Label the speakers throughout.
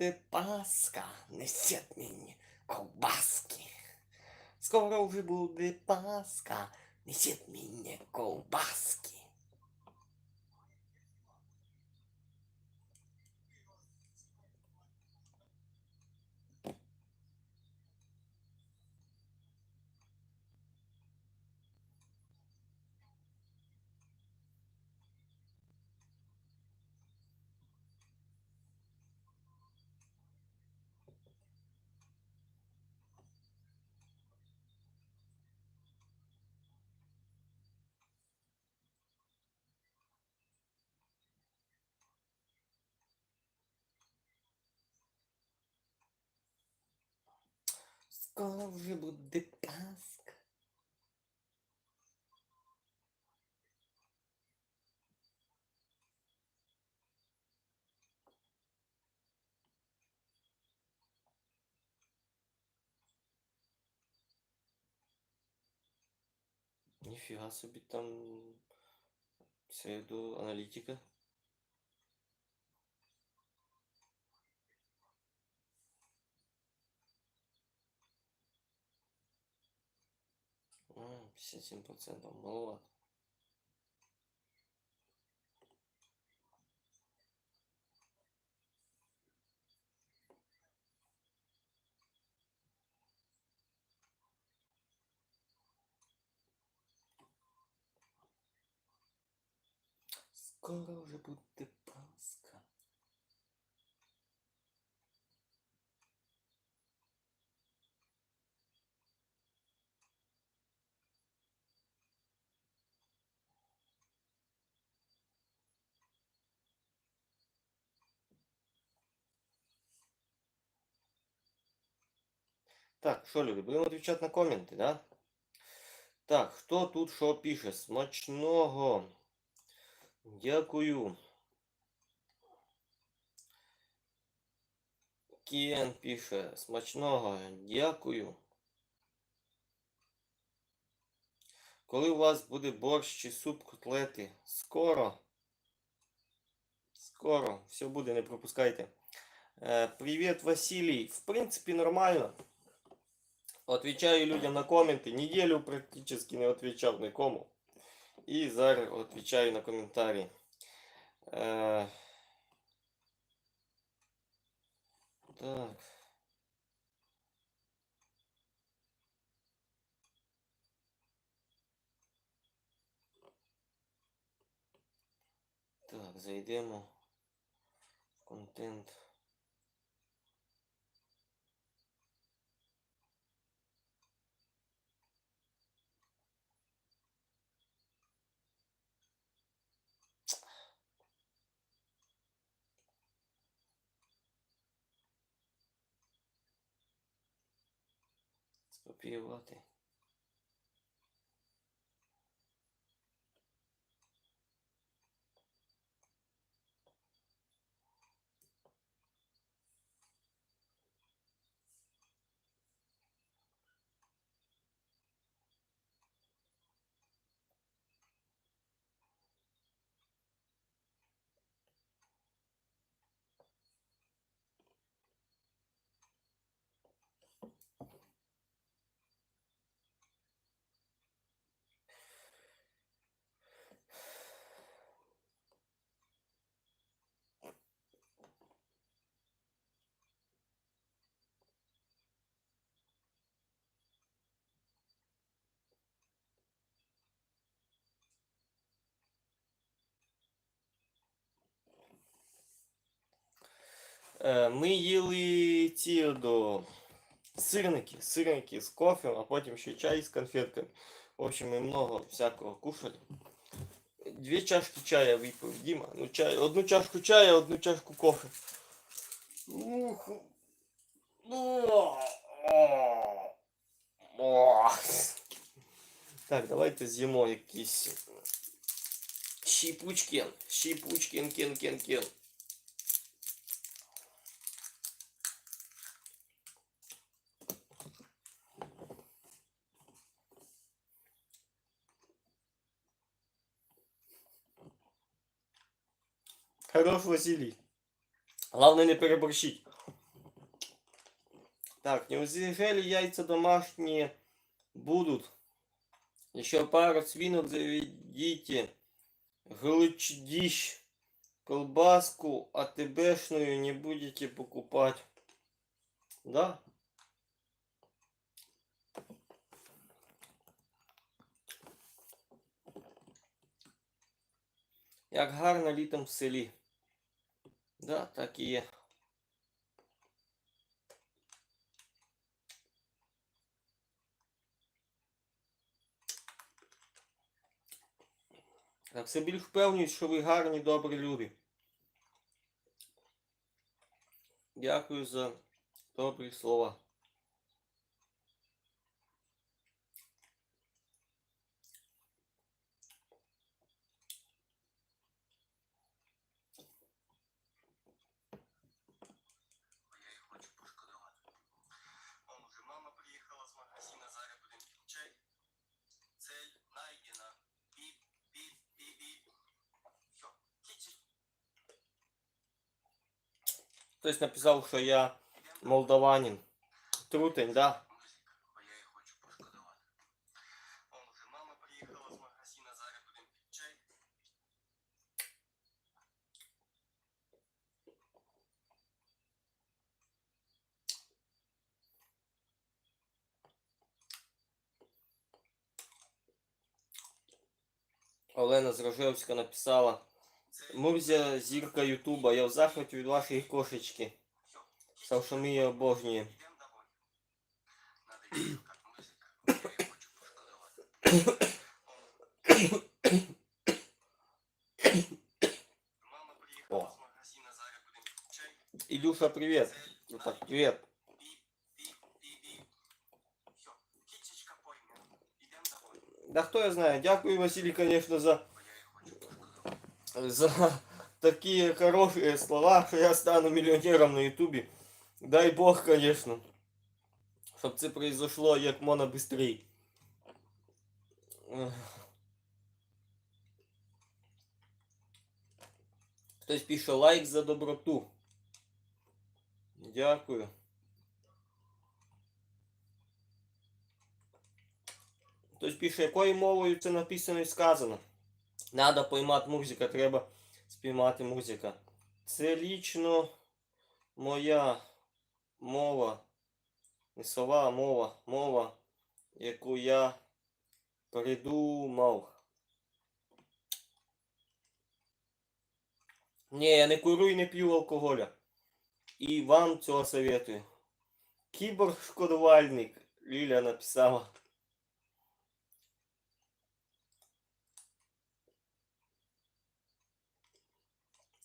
Speaker 1: буде Пасха, несіть мені ковбаски. Скоро вже буде Пасха, несіть Скоро вже буде Пасха. Ніфіга собі там псевдо аналітика. 57% маловато. Скоро вже буде Пасха. Так, що, люди, будемо відповідати на коменти, да? Так, хто тут що пише? Смачного. Дякую. Кен пише. Смачного. Дякую. Коли у вас буде борщ чи суп котлети? Скоро. Скоро. Все буде, не пропускайте. Е, Привіт, Василій. В принципі, нормально. Отвечаю людям на коменти. Неделю практически не отвечав нікому. І зараз отвечаю на коментарі. Е, так. Так, зайдемо в контент. Скопіювати. Ми їли ці до сирники, сирники з кофе, а потім ще чай з конфетками. В общем, ми много всякого кушали. Дві чашки чая випив Діма. Ну, чай, одну чашку чая, одну чашку кофе. Ух. О. Так, давайте з'їмо якісь щіпучки. Щіпучки, кен, кен, кен. Хорош Василий. Главное не переборщить. Так, неужели яйца домашние будут? Еще пару свинок заведите. Глучдищ. Колбаску АТБшную не будете покупать. Да? Як гарно літом в селі. Да, так і є. Так, все більш впевнююсь, що ви гарні, добрі люди. Дякую за добрі слова. Хтось написав, що я молдаванин. Трутень, да? Олена з Рожевська написала.
Speaker 2: Цель
Speaker 1: Мурзя зірка Ютуба, я в захваті від вашої кошечки.
Speaker 2: все.
Speaker 1: Сказав, що ми її обожнюємо.
Speaker 2: Йдемо домой. Надо їй шукати музика, бо я їх хочу пошкодувати. Мама приїхала
Speaker 1: О.
Speaker 2: з магазина, зараз будемо пити чай.
Speaker 1: Ілюша, привіт.
Speaker 2: Цель
Speaker 1: Ну так,
Speaker 2: найдена.
Speaker 1: привіт.
Speaker 2: Пип, пип, пип, пип. Все, кичечка пойме. Идем домой,
Speaker 1: Да хто я знає. Дякую, Василій, конечно, за, за такі хороші слова, що я стану мільйонером на Ютубі. Дай Бог, конечно. Щоб це произошло як можна быстрей. Хтось пише лайк за доброту. Дякую. Хтось пише, якою мовою це написано і сказано. Надо поймати музика, треба спіймати музика. Це лічно моя мова. Не слова, а мова. Мова, яку я придумав. Ні, я не курю і не п'ю алкоголя. І вам цього советую. Кіборг-шкодувальник, Ліля написала.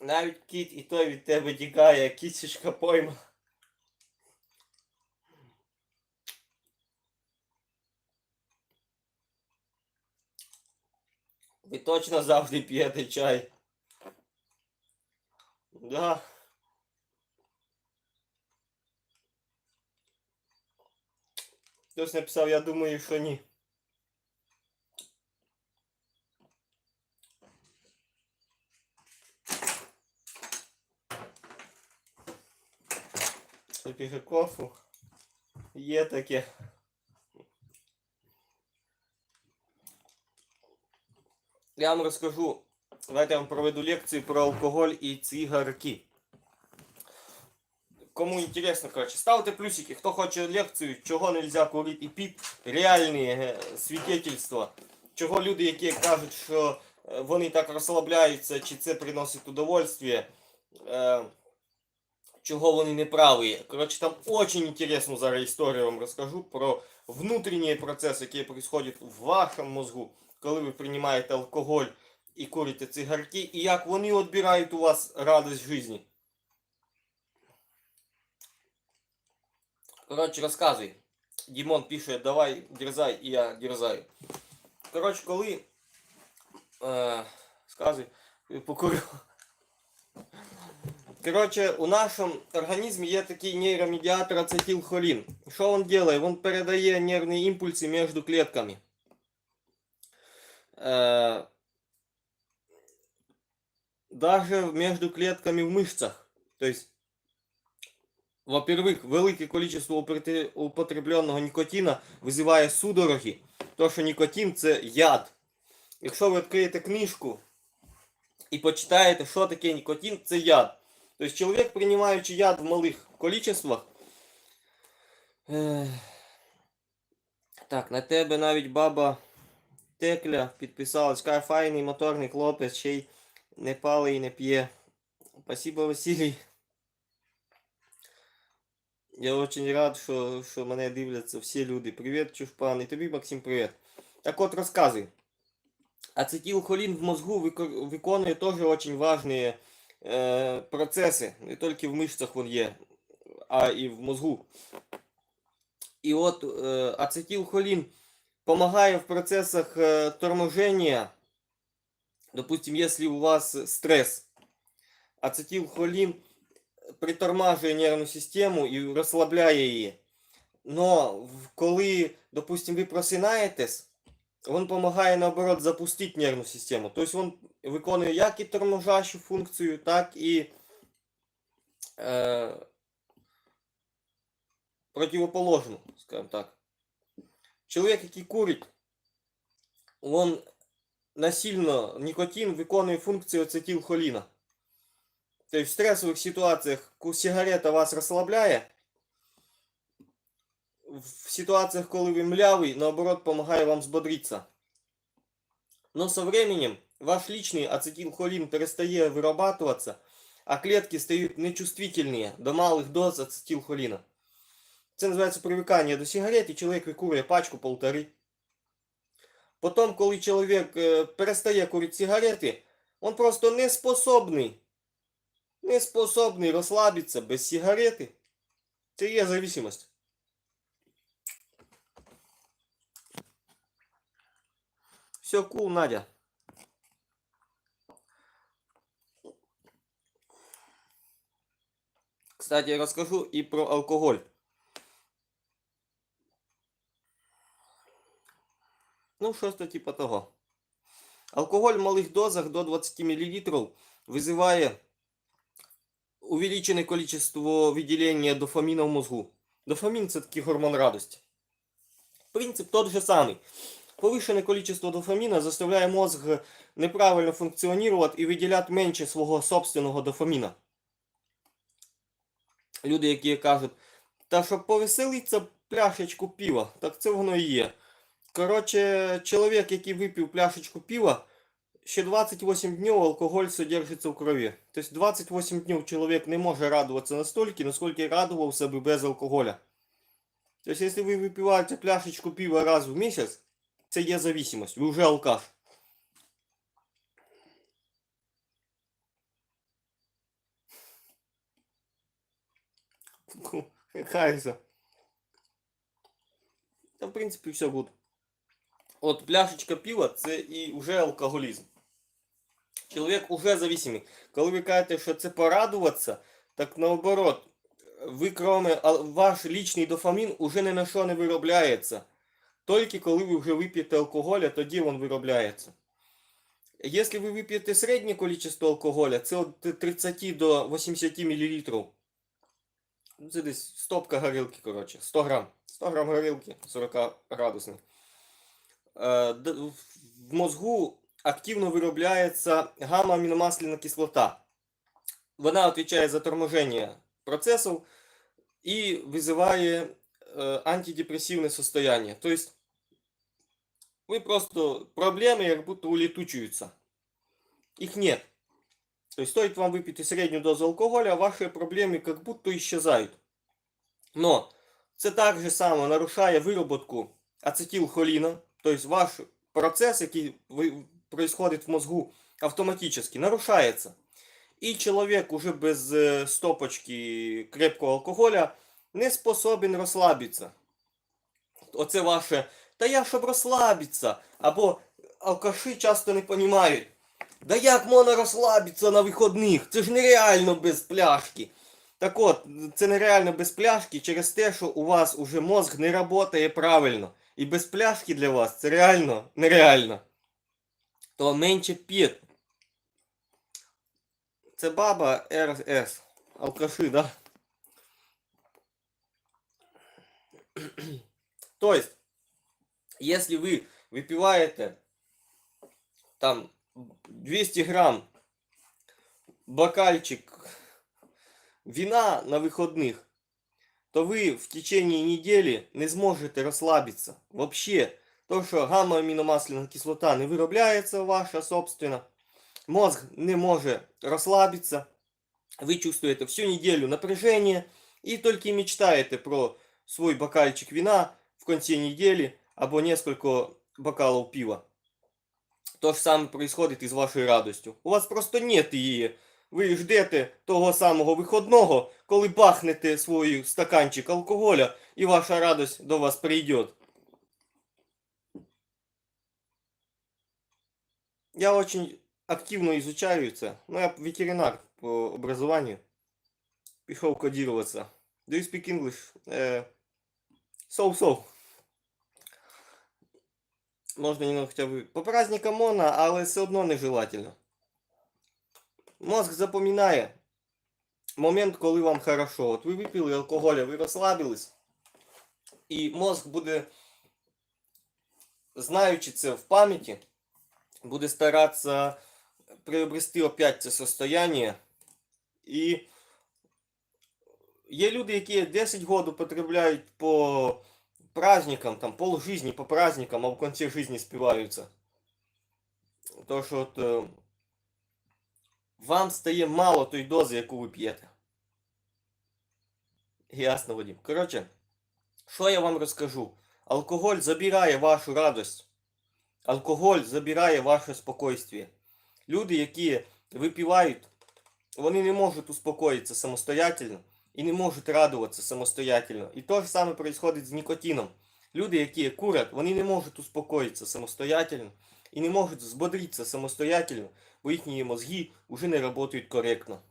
Speaker 1: Навіть кіт і той від тебе тікає, а кісечка пойма. Ви точно завжди п'єте чай. Да. Хтось написав, я думаю, що ні. Пише кофу. Є таке. Я вам розкажу. Давайте я вам проведу лекцію про алкоголь і цигарки. Кому интересно, короче, ставте плюсики. Хто хоче лекцію, чого нельзя курити і пити. Реальні е, свідетельства. Чого люди, які кажуть, що е, вони так розслабляються, чи це приносить удовольствие. Чого вони не праві. Коротше, там очень интересну зараз історію вам розкажу про внутрішній процес, який происходит в вашому мозгу, коли ви приймаєте алкоголь і курите цигарки, і як вони відбирають у вас радість житті. Коротше, розказуй. Дімон пише, давай дерзай, і я дерзаю. Коротше, коли. Е, сказуй, покурю. Короче, у нашому організмі є такий нейромедіатор ацетилхолін. Що він робить? Він передає нервні імпульси між клетками. Е, даже между клетками в мышцах. То есть во-первых, велике количество употреб- употребленого нікотина визиває судороги. То, що нікотин це яд. Якщо ви відкриєте книжку і почитаєте, що таке нікотин, це яд. Тобто чоловік, приймаючи яд в малих количествах, Ех. Так, на тебе навіть баба Текля підписалась. Кай файний моторний хлопець, ще й не палий і не п'є. Спасибо, Василій. Я очень рад, що, що мене дивляться всі люди. Привіт, чушпан. І тобі, Максим, привіт. Так от розказуй. Ацетилхолин в мозгу виконує теж очень важные э, процессы. Не тільки в мышцах він є, а і в мозгу. І от э, ацетилхолин помогає в процессах э, торможения. Допустим, если у вас стресс, ацетилхолин притормажує нервну систему і розслабляє її. Но в- коли, допустим, ви просинаєтесь, він допомагає наоборот запустити нервну систему. Тобто він виконує як і торможащу функцію, так і е, противоположну, скажімо так. Чоловік, який курить, він насильно нікотин виконує функцію ацетилхоліна. Тобто в стресових ситуаціях сигарета вас розслабляє, в ситуациях, коли ви млявий, наоборот, допомагає вам збодритися. Но со временем ваш личный ацетилхолин перестає вырабатываться, а клетки стають нечувствительні до малих доз ацетилхоліна. Це називається привикання до сигарет, і чоловік викурює пачку полтори. Потім, коли чоловік е, перестає курити сигарети, він просто не способний, не способний розслабитися без сигарети. Це є зависимость. Все, кул, Надя. Кстати, я расскажу и про алкоголь. Ну, щось то типа того. Алкоголь в малих дозах до 20 мл вызывает увеличенное количество выделения дофамина в мозгу. Дофамин це такий гормон радости. Принцип тот же самый. Повышенное количество дофамина заставляє мозг неправильно функціонувати і виділяти менше свого собственного дофаміна. Люди, які кажуть, та щоб повеселитися пляшечку пива, так це воно і є. Коротше, чоловік, який випив пляшечку пива, ще 28 днів алкоголь содержиться в крові. Тобто 28 днів чоловік не може радуватися настільки, наскільки радувався би без алкоголя. Тобто, якщо ви випиваєте пляшечку пива раз в місяць, це є зависимость, ви вже алкаш. Хайся. Та, в принципі, все буде. От пляшечка пива це і вже алкоголізм. Чоловік уже зависимий. Коли ви кажете, що це порадуватися, так наоборот, ви кроме ваш лічний дофамін уже ні на що не виробляється. Тільки коли ви вже вип'єте алкоголя, тоді він виробляється. Якщо ви вип'єте середнє кількість алкоголя, це від 30 до 80 мл. Це десь стопка горілки, коротше, 100 грам. 100 грам горілки 40 градусних. Е, В мозгу активно виробляється гамма-аміномасляна кислота. Вона відповідає за торможення процесів і визиває е, антидепресивне состояние. Тобто ви просто проблеми як будто улетучуються. Їх нет. То есть стоит вам выпить среднюю дозу алкоголя, ваши проблемы как будто исчезают. Но це так же само нарушає вироботку ацетилхоліна, то есть ваш процесс, який происходит в мозгу автоматически, нарушается. І чоловік уже без е, стопочки крепкого алкоголя не способен розслабитися. Оце ваше, та я щоб розслабитися. Або алкаші часто не розуміють. Да як можна розслабитися на вихідних? Це ж нереально без пляшки. Так от, це нереально без пляшки через те, що у вас уже мозг не працює правильно. І без пляшки для вас це реально нереально. То менше п'єт. Це баба РС. Алкаши, да? Тобто. если вы выпиваете там 200 грамм бокальчик вина на выходных, то вы в течение недели не зможете розслабитися. Вообще, то, що гамма-аміномасляна кислота не виробляється ваша собственна, мозг не може розслабитися, ви чувствуєте всю неделю напряжение и только и мечтаете про свой бокальчик вина в конце недели або несколько бокалов пива. То же самое происходит и с вашей радостью. У вас просто нет її. Ви ждете того самого виходного, коли бахнете свій стаканчик алкоголя, і ваша радость до вас прийде. Я очень активно изучаю це. Ну, я ветеринар по образованию. Пішов кодироваться. Do you speak English? So-so. Можна немного хоча б по праздникам можна, але все одно нежелательно. Мозг запоминає момент, коли вам хорошо. От ви випили алкоголя, ви розслабились, і мозг буде, знаючи це в пам'яті, буде старатися приобрести опять це состояние. І є люди, які 10 років потребляють по праздникам, там пол жизни по праздникам, а в конце жизни спиваются. То, що от, е, вам стає мало той дози, яку ви п'єте. Ясно, Вадим. Коротше, що я вам розкажу? Алкоголь забирає вашу радость. Алкоголь забирає ваше спокойствие. Люди, які випивають, вони не можуть успокоїтися самостоятельно і не можуть радуватися самостоятельно. І то ж саме происходит з нікотином. Люди, які курять, вони не можуть успокоїтися самостоятельно і не можуть збодритися самостоятельно, бо їхні мозги вже не працюють коректно.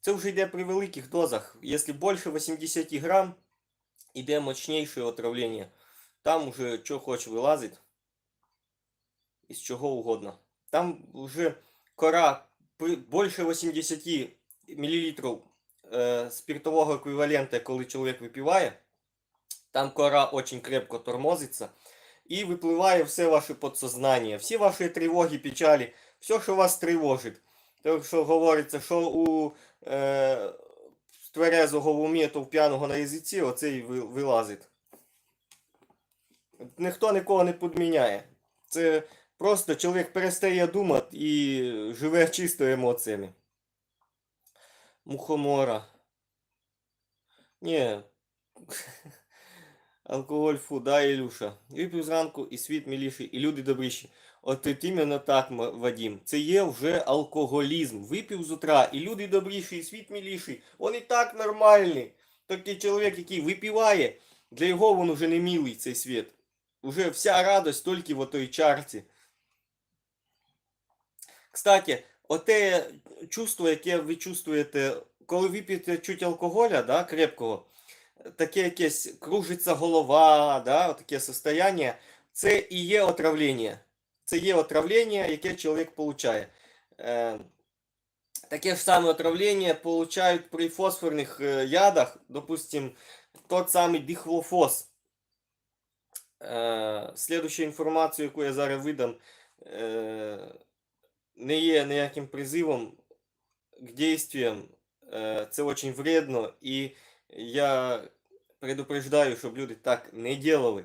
Speaker 1: Це вже йде при великих дозах. Якщо більше 80 грам, іде мощніше отравлення. Там уже що хоч вилазить. Із чого угодно. Там вже кора більше 80 мл е, спиртового еквівалента, коли чоловік випиває, там кора дуже крепко тормозиться. І випливає все ваше подсознання, всі ваші тривоги, печалі, все, що вас тривожить. Так що говориться, що у е, тверезого в умі, то в п'яного на язиці, оце і вилазить. Ніхто нікого не підміняє. Це просто чоловік перестає думати і живе чисто емоціями. Мухомора. Ні. Алкоголь фу, да, Ілюша. Випив зранку і світ миліший, і люди добріші. От іменно так, М- Вадим. Це є вже алкоголізм. Випив з утра, і люди добріші, і світ миліший. Он і так нормальний. Такий чоловік, який випиває, для його він уже не милий цей світ. Уже вся радость тільки в той чарці. Кстати, оте чувство, яке ви чувствуєте, коли ви п'єте чуть алкоголя, да, крепкого, таке якесь кружиться голова, да, таке состояние, це і є отравлення. Це є отравлення, яке чоловік получає. Е, таке ж саме отравлення получають при фосфорних е, ядах, допустим, тот самий дихлофос. Е, слідущу інформацію, яку я зараз видам, не є ніяким призивом к действиям. Е, Це очень вредно, і я предупреждаю, щоб люди так не делали.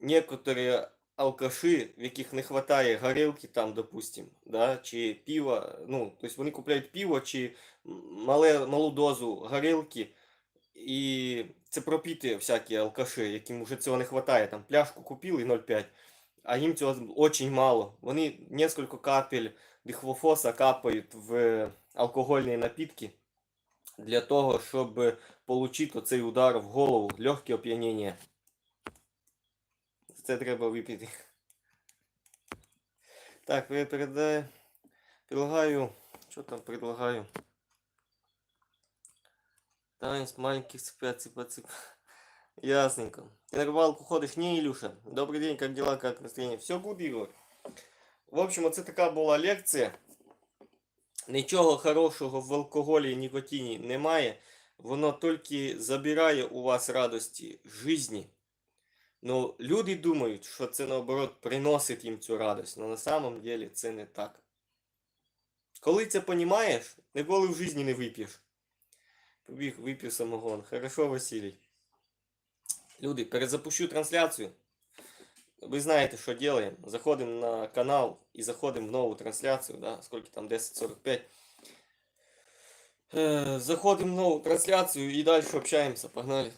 Speaker 1: Некоторые алкаши, в яких не хватає горілки там, допустим, да, чи пива, ну, то есть вони купляють пиво чи мале, малу дозу горілки, і це пропіти всякі алкаши, яким вже цього не хватає. Там пляшку купили 0,5, а їм цього очень мало. Вони несколько капель дихлофоса капають в алкогольні напитки для того, щоб получити оцей удар в голову, легке оп'яніння. Це треба випити. Так, я передаю. Предлагаю. Що там предлагаю? Танец маленьких цыплят, цыпа, цыпа. Ясненько. Ты на рыбалку ходишь? Не, Илюша. Добрый день, как дела, как настроение? Все good, Ігор. В общем, оце така була лекція. Нічого хорошого в алкоголі і нікотині немає. воно тільки забирає у вас радості жизни. Ну, люди думають, що це наоборот приносить їм цю радость, але на самом деле це не так. Коли це понімаєш, ніколи в житті не вип'єш. Побіг, вип'ю самогон. Хорошо, Василій. Люди, перезапущу трансляцію. Ви знаєте, що робимо. Заходимо на канал і заходимо в нову трансляцію. Да? Скільки там 10.45. Е, Заходимо в нову трансляцію і далі общаємося. Погнали.